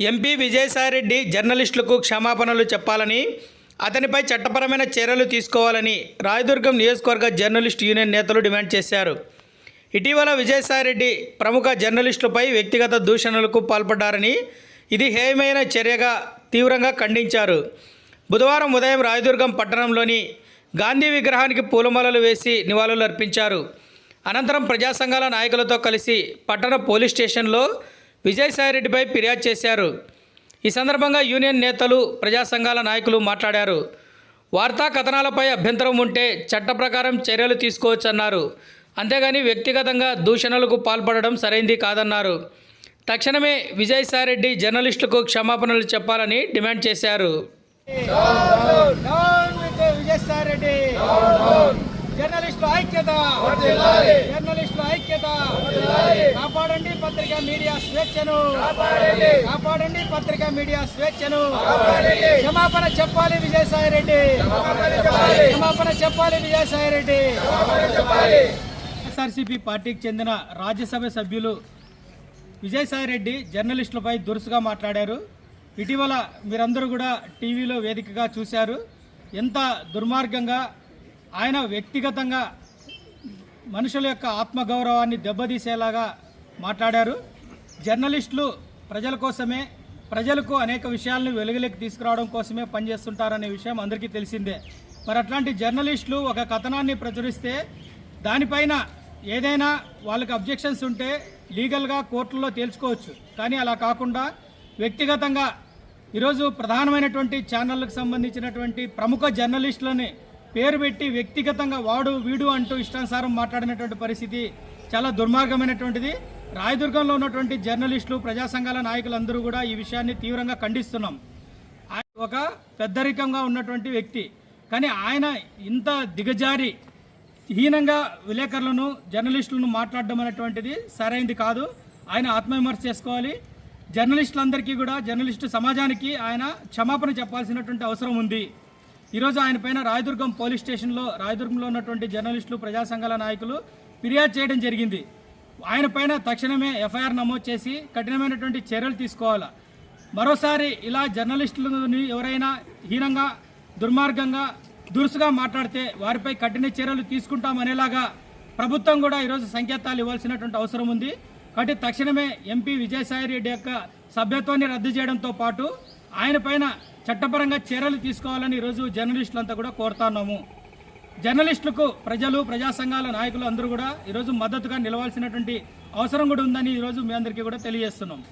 MP Vijayasai Reddy జర్నలిస్టులకు క్షమాపణలు చెప్పాలని అతనిపై చట్టపరమైన చర్యలు తీసుకోవాలని రాయదుర్గం నియోజకవర్గ జర్నలిస్ట్ యూనియన్ నేతలు డిమాండ్ చేశారు. ఇటీవల విజయసాయిరెడ్డి ప్రముఖ జర్నలిస్టులపై వ్యక్తిగత దూషణలకు పాల్పడ్డారని ఇది హేయమైన చర్యగా తీవ్రంగా ఖండించారు. బుధవారం ఉదయం రాయదుర్గం పట్టణంలోని గాంధీ విగ్రహానికి పూలమాలలు వేసి నివాళులు అర్పించారు అనంతరం ప్రజా సంఘాల నాయకులతో కలిసి పట్టణ పోలీస్ స్టేషన్లో విజయసాయిరెడ్డిపై ఫిర్యాదు చేశారు. ఈ సందర్భంగా యూనియన్ నేతలు ప్రజా సంఘాల నాయకులు మాట్లాడారు. వార్తా కథనాలపై అభ్యంతరం ఉంటే చట్ట ప్రకారం చర్యలు తీసుకోవచ్చన్నారు. అంతేగాని వ్యక్తిగతంగా దూషణలకు పాల్పడడం సరైంది కాదన్నారు. తక్షణమే విజయసాయిరెడ్డి జర్నలిస్టులకు క్షమాపణలు చెప్పాలని డిమాండ్ చేశారు. జర్నలిస్టుల ఐక్యత. జర్నలిస్టుల ఐక్యత. కాపాడండి పత్రికా మీడియా స్వేచ్ఛను. కాపాడండి. పత్రికా మీడియా స్వేచ్ఛను. క్షమాపణ చెప్పాలి విజయసాయి రెడ్డి క్షమాపణ చెప్పాలి విజయసాయి రెడ్డి ఎస్ఆర్సీపీ పార్టీకి చెందిన రాజ్యసభ సభ్యులు విజయసాయి రెడ్డి జర్నలిస్టులపై దురుసుగా మాట్లాడారు. ఇటీవల మీరందరూ కూడా టీవీలో వేదికగా చూశారు. ఎంత దుర్మార్గంగా ఆయన వ్యక్తిగతంగా మనుషుల యొక్క ఆత్మగౌరవాన్ని దెబ్బతీసేలాగా మాట్లాడారు. జర్నలిస్టులు ప్రజల కోసమే ప్రజలకు అనేక విషయాలను వెలుగులోకి తీసుకురావడం కోసమే పనిచేస్తుంటారనే విషయం అందరికీ తెలిసిందే. మరి అట్లాంటి జర్నలిస్టులు ఒక కథనాన్ని ప్రచురిస్తే దానిపైన ఏదైనా వాళ్ళకి అబ్జెక్షన్స్ ఉంటే లీగల్గా కోర్టుల్లో తేల్చుకోవచ్చు. కానీ అలా కాకుండా వ్యక్తిగతంగా ఈరోజు ప్రధానమైనటువంటి ఛానళ్ళకు సంబంధించినటువంటి ప్రముఖ జర్నలిస్టులని పేరు పెట్టి వ్యక్తిగతంగా వాడు వీడు అంటూ ఇష్టానుసారం మాట్లాడినటువంటి పరిస్థితి చాలా దుర్మార్గమైనటువంటిది. రాయదుర్గంలో ఉన్నటువంటి జర్నలిస్టులు ప్రజా సంఘాల నాయకులందరూ కూడా ఈ విషయాన్ని తీవ్రంగా ఖండిస్తున్నాం. ఆయన ఒక పెద్దరికంగా ఉన్నటువంటి వ్యక్తి. కానీ ఆయన ఇంత దిగజారి హీనంగా విలేకరులను జర్నలిస్టులను మాట్లాడడం అనేటువంటిది సరైంది కాదు. ఆయన ఆత్మవిమర్శ చేసుకోవాలి. జర్నలిస్టులందరికీ కూడా జర్నలిస్టు సమాజానికి ఆయన క్షమాపణ చెప్పాల్సినటువంటి అవసరం ఉంది. ఈరోజు ఆయన పైన రాయదుర్గం పోలీస్ స్టేషన్లో రాయదుర్గంలో ఉన్నటువంటి జర్నలిస్టులు ప్రజా సంఘాల నాయకులు ఫిర్యాదు చేయడం జరిగింది. ఆయన పైన తక్షణమే ఎఫ్ఐఆర్ నమోదు చేసి కఠినమైనటువంటి చర్యలు తీసుకోవాలి. మరోసారి ఇలా జర్నలిస్టులని ఎవరైనా హీనంగా దుర్మార్గంగా దురుసుగా మాట్లాడితే వారిపై కఠిన చర్యలు తీసుకుంటామనేలాగా ప్రభుత్వం కూడా ఈరోజు సంకేతాలు ఇవ్వాల్సినటువంటి అవసరం ఉంది. కాబట్టి తక్షణమే ఎంపీ విజయసాయి రెడ్డి యొక్క సభ్యత్వాన్ని రద్దు చేయడంతో పాటు ఆయన పైన చట్టపరంగా చర్యలు తీసుకోవాలని ఈరోజు జర్నలిస్టులంతా కూడా కోరుతున్నాము జర్నలిస్టులకు ప్రజలు ప్రజా సంఘాల నాయకులు అందరూ కూడా ఈరోజు మద్దతుగా నిలవాల్సినటువంటి అవసరం కూడా ఉందని ఈరోజు మీ అందరికీ కూడా తెలియజేస్తున్నాం.